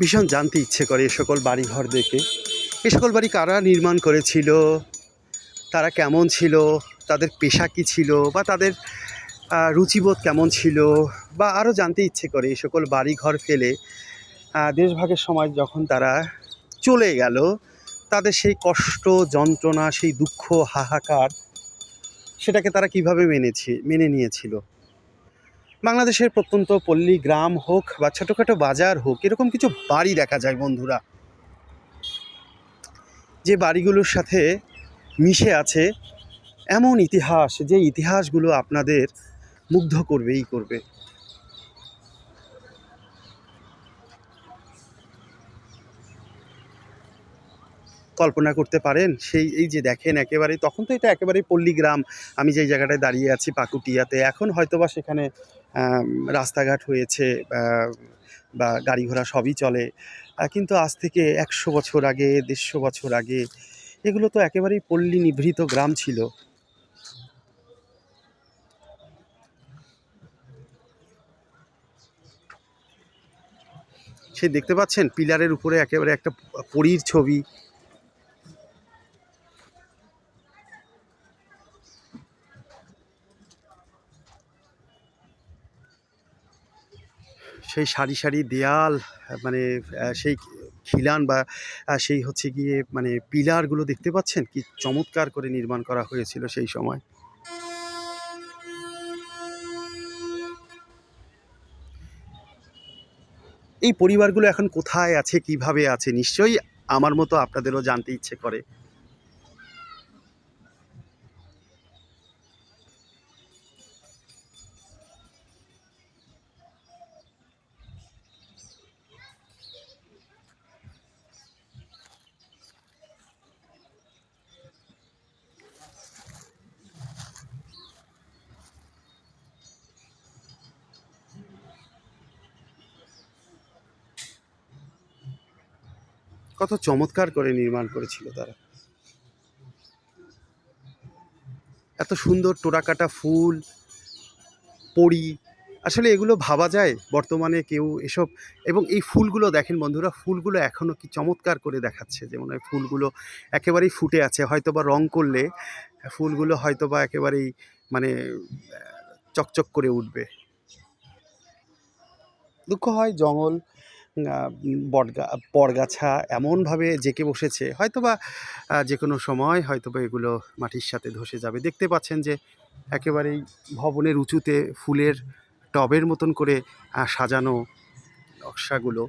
ভীষণ জানতে ইচ্ছে করে এ সকল বাড়িঘর দেখে। এ সকল বাড়ি কারা নির্মাণ করেছিল? তারা কেমন ছিল? তাদের পেশা কী ছিল? বা তাদের রুচিবোধ কেমন ছিল? বা আরও জানতে ইচ্ছে করে এই সকল বাড়িঘর ফেলে দেশভাগের সময় যখন তারা চলে গেল, তাদের সেই কষ্ট, যন্ত্রণা, সেই দুঃখ, হাহাকার, সেটাকে তারা কীভাবে মেনেছে, মেনে নিয়েছিল? বাংলাদেশের প্রত্যন্ত পল্লী, গ্রাম হোক বা ছোটোখাটো বাজার হোক, এরকম কিছু বাড়ি দেখা যায় বন্ধুরা। যে বাড়িগুলোর সাথে মিশে আছে এমন ইতিহাস, যে ইতিহাসগুলো আপনাদের মুগ্ধ করবেই করবে। কল্পনা করতে পারেন, সেই এই যে দেখেন একেবারে তখন তো এটা একেবারেই পল্লী গ্রাম আমি যেই জায়গাটায় দাঁড়িয়ে আছি পাকুটিয়াতে, এখন হয়তোবা সেখানে রাস্তাঘাট হয়েছে, বা গাড়ি ঘোড়া সবই চলে কিন্তু আজ থেকে একশো বছর আগে, দেড়শো বছর আগে, এগুলো তো একেবারেই পল্লী নিভৃত গ্রাম ছিল। সে দেখতে পাচ্ছেন, পিলারের উপরে একেবারে একটা পরীর ছবি সেই সারি সারি দেয়াল মানে সেই খিলান বা সেই হচ্ছে গিয়ে মানে পিলারগুলো দেখতে পাচ্ছেন? কি চমৎকার করে নির্মাণ করা হয়েছিল সেই সময়। এই পরিবারগুলো এখন কোথায় আছে, কীভাবে আছে? নিশ্চয়ই আমার মতো আপনাদেরও জানতে ইচ্ছে করে। কত চমৎকার করে নির্মাণ করেছিল তারা। এত সুন্দর টোরাকাটা ফুল পড়ি আসলে এগুলো ভাবা যায় বর্তমানে কেউ এসব, এবং এই ফুলগুলো দেখেন বন্ধুরা, ফুলগুলো এখনও কি চমৎকার করে দেখাচ্ছে যেমন এই ফুলগুলো একেবারেই ফুটে আছে হয়তো বা রং করলে ফুলগুলো হয়তো বা একেবারেই মানে চকচক করে উঠবে। দুঃখ হয় জঙ্গল বটগা এমনভাবে জেঁকে বসেছে, হয়তোবা যে কোনো সময় হয়তোবা এগুলো মাটির সাথে ধসে যাবে। দেখতে পাচ্ছেন যে একেবারেই ভবনের উঁচুতে ফুলের টবের মতন করে সাজানো নকশাগুলো।